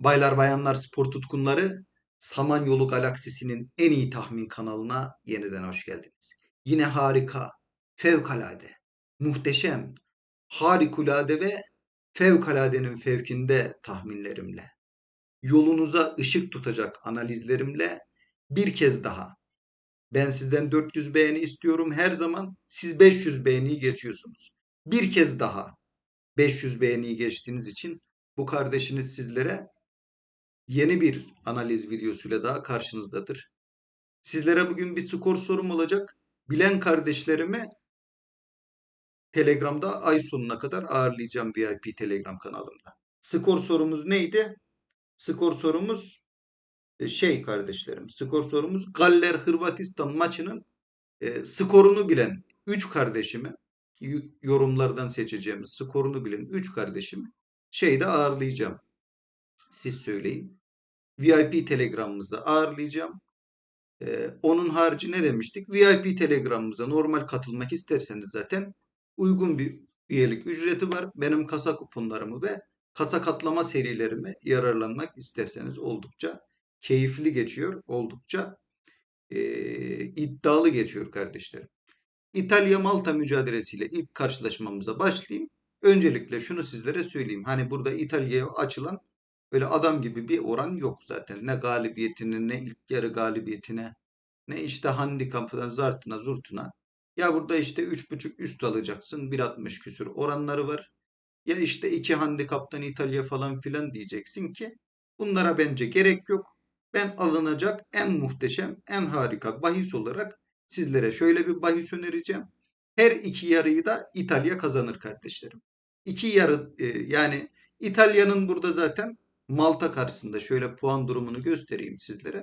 Baylar bayanlar spor tutkunları Samanyolu Galaksisi'nin en iyi tahmin kanalına yeniden hoş geldiniz. Yine harika, fevkalade, muhteşem, harikulade ve fevkaladenin fevkinde tahminlerimle, yolunuza ışık tutacak analizlerimle bir kez daha ben sizden 400 beğeni istiyorum her zaman. Siz 500 beğeniyi geçiyorsunuz. Bir kez daha 500 beğeniyi geçtiğiniz için bu kardeşiniz sizlere yeni bir analiz videosuyla daha karşınızdadır. Sizlere bugün bir skor sorum olacak. Bilen kardeşlerimi Telegram'da ay sonuna kadar ağırlayacağım VIP Telegram kanalımda. Skor sorumuz neydi? Skor sorumuz e, şey kardeşlerim. Skor sorumuz Galler Hırvatistan maçının e, skorunu bilen 3 kardeşimi yorumlardan seçeceğimiz skorunu bilen 3 kardeşimi şeyde ağırlayacağım. Siz söyleyin. VIP telegramımıza ağırlayacağım. Ee, onun harici ne demiştik? VIP telegramımıza normal katılmak isterseniz zaten uygun bir üyelik ücreti var. Benim kasa kuponlarımı ve kasa katlama serilerimi yararlanmak isterseniz oldukça keyifli geçiyor. Oldukça e, iddialı geçiyor kardeşlerim. İtalya-Malta mücadelesiyle ilk karşılaşmamıza başlayayım. Öncelikle şunu sizlere söyleyeyim. Hani burada İtalya'ya açılan Öyle adam gibi bir oran yok zaten. Ne galibiyetine ne ilk yarı galibiyetine ne işte handikapına zartına zurtuna. Ya burada işte 3.5 üst alacaksın 1.60 küsür oranları var. Ya işte iki handikaptan İtalya falan filan diyeceksin ki bunlara bence gerek yok. Ben alınacak en muhteşem, en harika bahis olarak sizlere şöyle bir bahis önereceğim. Her iki yarıyı da İtalya kazanır kardeşlerim. İki yarı e, yani İtalya'nın burada zaten Malta karşısında şöyle puan durumunu göstereyim sizlere.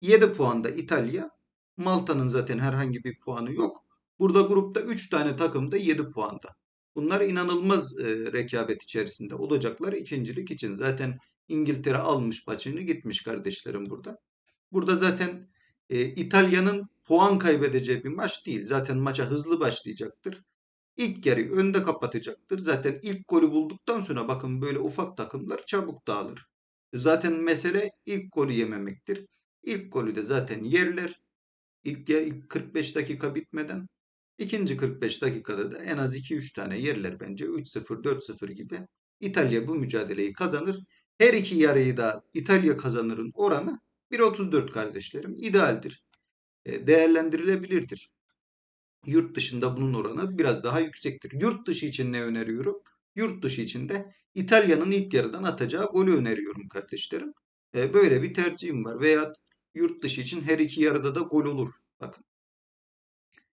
7 puanda İtalya. Malta'nın zaten herhangi bir puanı yok. Burada grupta 3 tane takım da 7 puanda. Bunlar inanılmaz e, rekabet içerisinde olacaklar ikincilik için. Zaten İngiltere almış başını gitmiş kardeşlerim burada. Burada zaten e, İtalya'nın puan kaybedeceği bir maç değil. Zaten maça hızlı başlayacaktır. İlk yarı önde kapatacaktır. Zaten ilk golü bulduktan sonra bakın böyle ufak takımlar çabuk dağılır. Zaten mesele ilk golü yememektir. İlk golü de zaten yerler. İlk, ya, ilk 45 dakika bitmeden ikinci 45 dakikada da en az 2-3 tane yerler bence 3-0 4-0 gibi. İtalya bu mücadeleyi kazanır. Her iki yarıyı da İtalya kazanırın oranı 1.34 kardeşlerim. idealdir. E, değerlendirilebilirdir. Yurt dışında bunun oranı biraz daha yüksektir. Yurt dışı için ne öneriyorum? Yurt dışı için de İtalya'nın ilk yarıdan atacağı golü öneriyorum kardeşlerim. E, böyle bir tercihim var. Veya yurt dışı için her iki yarıda da gol olur. Bakın.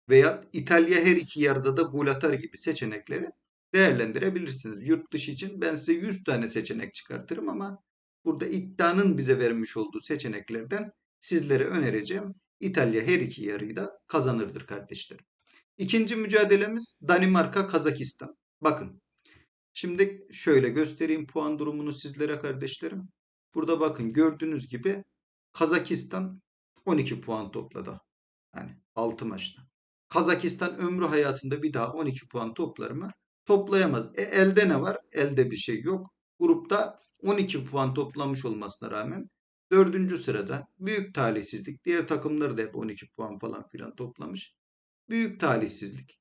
Veya İtalya her iki yarıda da gol atar gibi seçenekleri değerlendirebilirsiniz. Yurt dışı için ben size 100 tane seçenek çıkartırım ama burada iddianın bize vermiş olduğu seçeneklerden sizlere önereceğim. İtalya her iki yarıyı da kazanırdır kardeşlerim. İkinci mücadelemiz Danimarka-Kazakistan. Bakın. Şimdi şöyle göstereyim puan durumunu sizlere kardeşlerim. Burada bakın gördüğünüz gibi Kazakistan 12 puan topladı. Yani 6 maçta. Kazakistan ömrü hayatında bir daha 12 puan toplar mı? Toplayamaz. E, elde ne var? Elde bir şey yok. Grupta 12 puan toplamış olmasına rağmen dördüncü sırada büyük talihsizlik. Diğer takımlar da hep 12 puan falan filan toplamış büyük talihsizlik.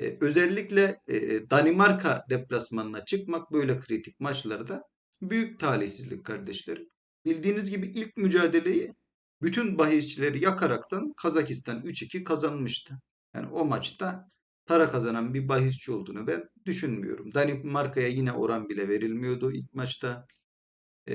Ee, özellikle e, Danimarka deplasmanına çıkmak böyle kritik maçlarda büyük talihsizlik kardeşlerim. Bildiğiniz gibi ilk mücadeleyi bütün bahisçileri yakaraktan Kazakistan 3-2 kazanmıştı. Yani o maçta para kazanan bir bahisçi olduğunu ben düşünmüyorum. Danimarka'ya yine oran bile verilmiyordu ilk maçta. Ee,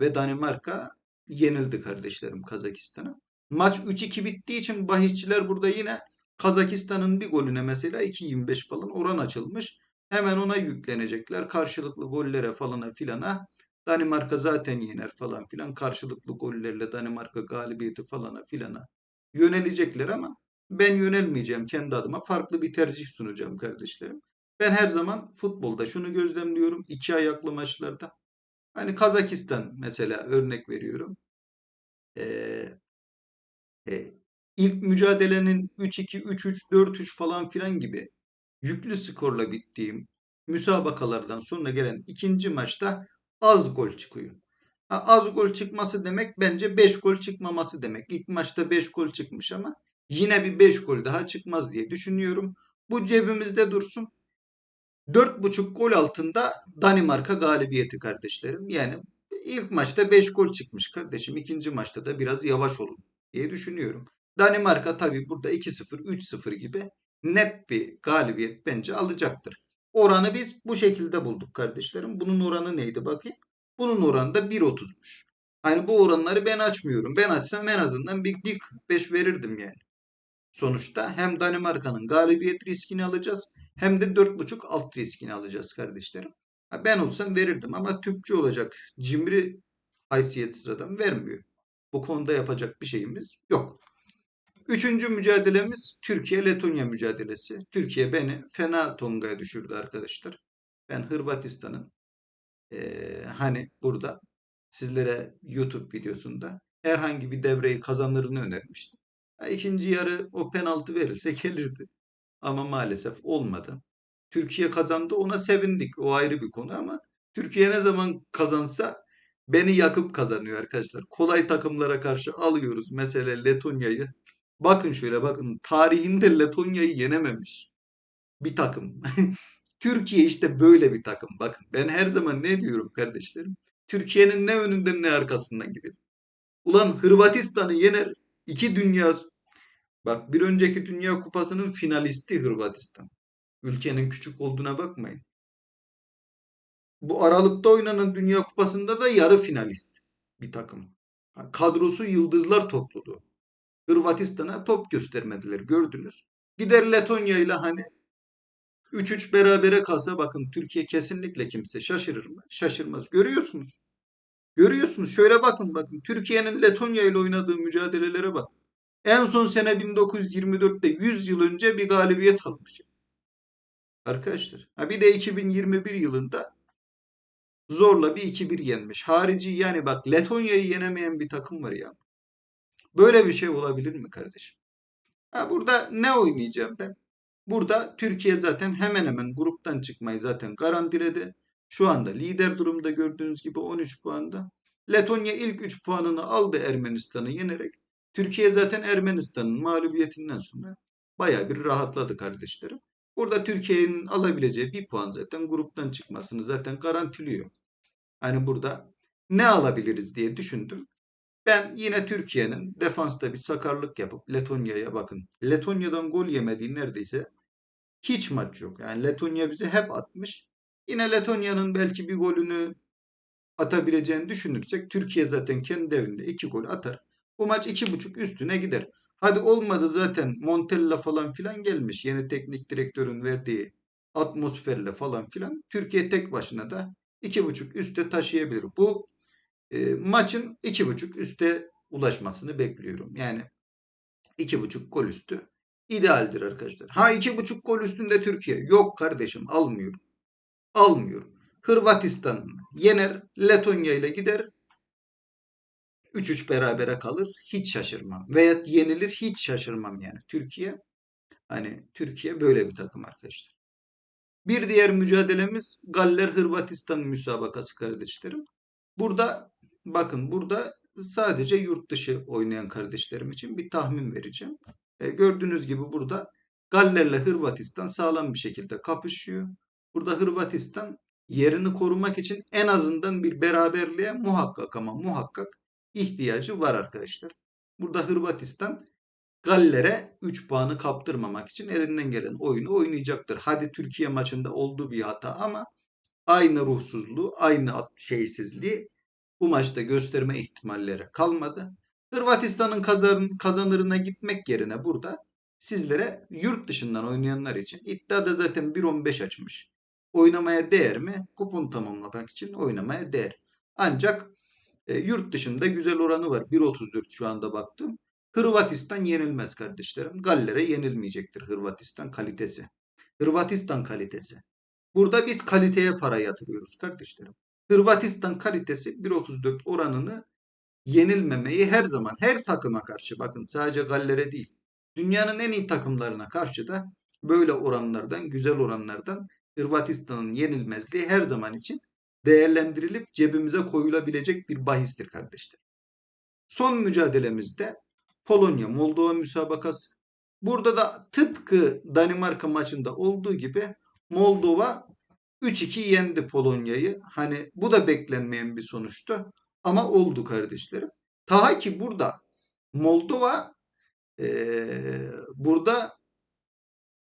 ve Danimarka yenildi kardeşlerim Kazakistan'a. Maç 3-2 bittiği için bahisçiler burada yine Kazakistan'ın bir golüne mesela 2.25 falan oran açılmış. Hemen ona yüklenecekler. Karşılıklı gollere falana filana. Danimarka zaten yener falan filan. Karşılıklı gollerle Danimarka galibiyeti falana filana yönelecekler ama ben yönelmeyeceğim kendi adıma. Farklı bir tercih sunacağım kardeşlerim. Ben her zaman futbolda şunu gözlemliyorum. iki ayaklı maçlarda. Hani Kazakistan mesela örnek veriyorum. Ee, e, ilk mücadelenin 3-2, 3-3, 4-3 falan filan gibi yüklü skorla bittiğim müsabakalardan sonra gelen ikinci maçta az gol çıkıyor. Ha, az gol çıkması demek bence 5 gol çıkmaması demek. İlk maçta 5 gol çıkmış ama yine bir 5 gol daha çıkmaz diye düşünüyorum. Bu cebimizde dursun. 4.5 gol altında Danimarka galibiyeti kardeşlerim. Yani ilk maçta 5 gol çıkmış kardeşim. İkinci maçta da biraz yavaş olun diye düşünüyorum. Danimarka tabii burada 2-0, 3-0 gibi net bir galibiyet bence alacaktır. Oranı biz bu şekilde bulduk kardeşlerim. Bunun oranı neydi bakayım? Bunun oranı da 1.30'muş. Hani bu oranları ben açmıyorum. Ben açsam en azından bir, bir 45 verirdim yani. Sonuçta hem Danimarka'nın galibiyet riskini alacağız hem de 4.5 alt riskini alacağız kardeşlerim. Ben olsam verirdim ama Türkçe olacak cimri haysiyet sıradan vermiyor. Bu konuda yapacak bir şeyimiz yok. Üçüncü mücadelemiz Türkiye-Letonya mücadelesi. Türkiye beni fena tongaya düşürdü arkadaşlar. Ben Hırvatistan'ın ee, hani burada sizlere YouTube videosunda herhangi bir devreyi kazanırını önermiştim. İkinci yarı o penaltı verilse gelirdi. Ama maalesef olmadı. Türkiye kazandı ona sevindik. O ayrı bir konu ama Türkiye ne zaman kazansa beni yakıp kazanıyor arkadaşlar. Kolay takımlara karşı alıyoruz. Mesela Letonya'yı. Bakın şöyle bakın tarihinde Letonya'yı yenememiş bir takım. Türkiye işte böyle bir takım. Bakın ben her zaman ne diyorum kardeşlerim? Türkiye'nin ne önünden ne arkasından gidelim. Ulan Hırvatistan'ı yener. iki dünya Bak bir önceki Dünya Kupası'nın finalisti Hırvatistan. Ülkenin küçük olduğuna bakmayın. Bu Aralık'ta oynanan Dünya Kupası'nda da yarı finalist bir takım. Kadrosu yıldızlar topluluğu. Hırvatistan'a top göstermediler gördünüz. Gider Letonya ile hani 3-3 berabere kalsa bakın Türkiye kesinlikle kimse şaşırır mı? Şaşırmaz. Görüyorsunuz. Görüyorsunuz. Şöyle bakın bakın. Türkiye'nin Letonya ile oynadığı mücadelelere bak. En son sene 1924'te 100 yıl önce bir galibiyet almış. Arkadaşlar. Ha bir de 2021 yılında zorla bir 2-1 yenmiş. Harici yani bak Letonya'yı yenemeyen bir takım var ya. Böyle bir şey olabilir mi kardeşim? Ha burada ne oynayacağım ben? Burada Türkiye zaten hemen hemen gruptan çıkmayı zaten garantiledi. Şu anda lider durumda gördüğünüz gibi 13 puanda. Letonya ilk 3 puanını aldı Ermenistan'ı yenerek. Türkiye zaten Ermenistan'ın mağlubiyetinden sonra baya bir rahatladı kardeşlerim. Burada Türkiye'nin alabileceği bir puan zaten gruptan çıkmasını zaten garantiliyor. Hani burada ne alabiliriz diye düşündüm. Ben yine Türkiye'nin defansta bir sakarlık yapıp Letonya'ya bakın. Letonya'dan gol yemediği neredeyse hiç maç yok. Yani Letonya bize hep atmış. Yine Letonya'nın belki bir golünü atabileceğini düşünürsek Türkiye zaten kendi evinde iki gol atar. Bu maç iki buçuk üstüne gider. Hadi olmadı zaten Montella falan filan gelmiş. Yeni teknik direktörün verdiği atmosferle falan filan. Türkiye tek başına da iki buçuk üste taşıyabilir. Bu e, maçın iki buçuk üste ulaşmasını bekliyorum. Yani iki buçuk gol üstü idealdir arkadaşlar. Ha iki buçuk gol üstünde Türkiye. Yok kardeşim almıyorum. Almıyorum. Hırvatistan yener. Letonya ile gider. 3-3 berabere kalır. Hiç şaşırmam. Veya yenilir hiç şaşırmam yani. Türkiye hani Türkiye böyle bir takım arkadaşlar. Bir diğer mücadelemiz Galler Hırvatistan müsabakası kardeşlerim. Burada bakın burada sadece yurt dışı oynayan kardeşlerim için bir tahmin vereceğim. E, gördüğünüz gibi burada Galler'le Hırvatistan sağlam bir şekilde kapışıyor. Burada Hırvatistan yerini korumak için en azından bir beraberliğe muhakkak ama muhakkak ihtiyacı var arkadaşlar. Burada Hırvatistan Galler'e 3 puanı kaptırmamak için elinden gelen oyunu oynayacaktır. Hadi Türkiye maçında olduğu bir hata ama aynı ruhsuzluğu, aynı şeysizliği bu maçta gösterme ihtimalleri kalmadı. Hırvatistan'ın kazan, kazanırına gitmek yerine burada sizlere yurt dışından oynayanlar için iddiada zaten 1.15 açmış. Oynamaya değer mi? Kupon tamamlamak için oynamaya değer. Ancak e, yurt dışında güzel oranı var. 1.34 şu anda baktım. Hırvatistan yenilmez kardeşlerim. Galler'e yenilmeyecektir Hırvatistan kalitesi. Hırvatistan kalitesi. Burada biz kaliteye para yatırıyoruz kardeşlerim. Hırvatistan kalitesi 1.34 oranını yenilmemeyi her zaman her takıma karşı bakın sadece Galler'e değil dünyanın en iyi takımlarına karşı da böyle oranlardan güzel oranlardan Hırvatistan'ın yenilmezliği her zaman için değerlendirilip cebimize koyulabilecek bir bahistir kardeşler. Son mücadelemizde Polonya Moldova müsabakası. Burada da tıpkı Danimarka maçında olduğu gibi Moldova 3-2 yendi Polonya'yı. Hani bu da beklenmeyen bir sonuçtu. Ama oldu kardeşlerim. Ta ki burada Moldova eee, burada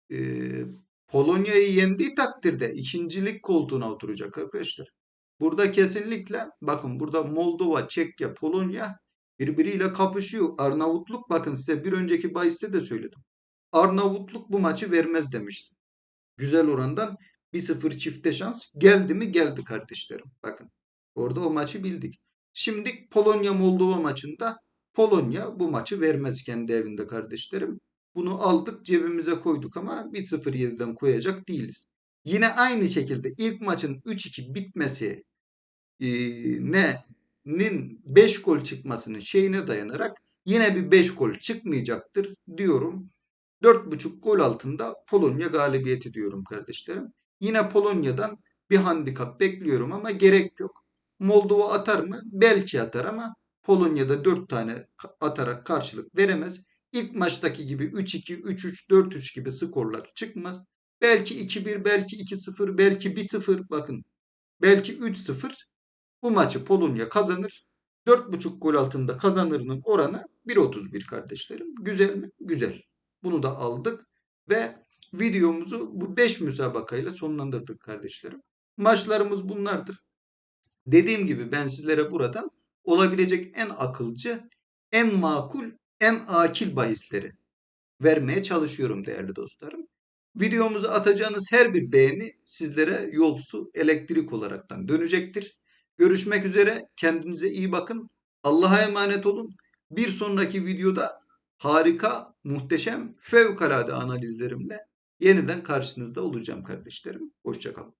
eee, Polonya'yı yendiği takdirde ikincilik koltuğuna oturacak arkadaşlar. Burada kesinlikle bakın burada Moldova, Çekya, Polonya birbiriyle kapışıyor. Arnavutluk bakın size bir önceki bahiste de söyledim. Arnavutluk bu maçı vermez demiştim. Güzel orandan 1-0 çifte şans geldi mi geldi kardeşlerim. Bakın orada o maçı bildik. Şimdi Polonya Moldova maçında Polonya bu maçı vermez kendi evinde kardeşlerim. Bunu aldık cebimize koyduk ama 1-0-7'den koyacak değiliz. Yine aynı şekilde ilk maçın 3-2 bitmesi e, ne'nin 5 gol çıkmasının şeyine dayanarak yine bir 5 gol çıkmayacaktır diyorum. 4,5 gol altında Polonya galibiyeti diyorum kardeşlerim. Yine Polonya'dan bir handikap bekliyorum ama gerek yok. Moldova atar mı? Belki atar ama Polonya'da 4 tane atarak karşılık veremez. İlk maçtaki gibi 3-2, 3-3, 4-3 gibi skorlar çıkmaz. Belki 2-1, belki 2-0, belki 1-0 bakın. Belki 3-0 bu maçı Polonya kazanır. 4,5 gol altında kazanırının oranı 1.31 kardeşlerim. Güzel mi? Güzel. Bunu da aldık ve videomuzu bu 5 müsabakayla sonlandırdık kardeşlerim. Maçlarımız bunlardır. Dediğim gibi ben sizlere buradan olabilecek en akılcı, en makul, en akil bahisleri vermeye çalışıyorum değerli dostlarım. Videomuzu atacağınız her bir beğeni sizlere yolsu elektrik olaraktan dönecektir. Görüşmek üzere. Kendinize iyi bakın. Allah'a emanet olun. Bir sonraki videoda harika, muhteşem, fevkalade analizlerimle yeniden karşınızda olacağım kardeşlerim. Hoşçakalın.